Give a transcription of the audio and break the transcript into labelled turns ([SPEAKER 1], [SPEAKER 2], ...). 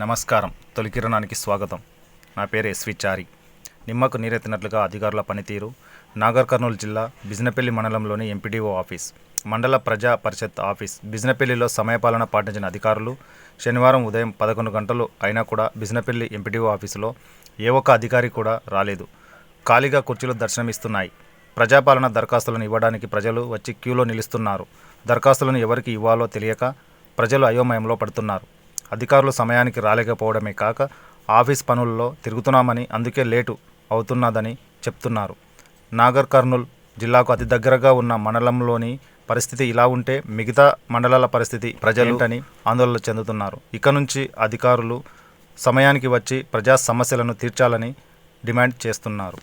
[SPEAKER 1] నమస్కారం. తొలి కిరణానికి స్వాగతం. నా పేరు ఎస్వి చారి. నిమ్మకు నీరెత్తినట్లుగా అధికారుల పనితీరు నాగర్ కర్నూలు జిల్లా బిజినపల్లి మండలంలోని ఎంపీడీఓ ఆఫీస్ మండల ప్రజా పరిషత్ ఆఫీస్ బిజినపల్లిలో సమయపాలన పాటించిన అధికారులు శనివారం ఉదయం పదకొండు గంటలు అయినా కూడా బిజినపల్లి ఎంపీడీఓ ఆఫీసులో ఏ ఒక్క అధికారి కూడా రాలేదు. ఖాళీగా కుర్చీలు దర్శనమిస్తున్నాయి. ప్రజాపాలన దరఖాస్తులను ఇవ్వడానికి ప్రజలు వచ్చి క్యూలో నిలుస్తున్నారు. దరఖాస్తులను ఎవరికి ఇవ్వాలో తెలియక ప్రజలు అయోమయంలో పడుతున్నారు. అధికారులు సమయానికి రాలేకపోవడమే కాక ఆఫీస్ పనుల్లో తిరుగుతున్నామని అందుకే లేటు అవుతున్నదని చెప్తున్నారు. నాగర్ కర్నూల్ జిల్లాకు అతి దగ్గరగా ఉన్న మండలంలోని పరిస్థితి ఇలా ఉంటే మిగతా మండలాల పరిస్థితి ప్రజలేంటని ఆందోళన చెందుతున్నారు. ఇక నుంచి అధికారులు సమయానికి వచ్చి ప్రజా సమస్యలను తీర్చాలని డిమాండ్ చేస్తున్నారు.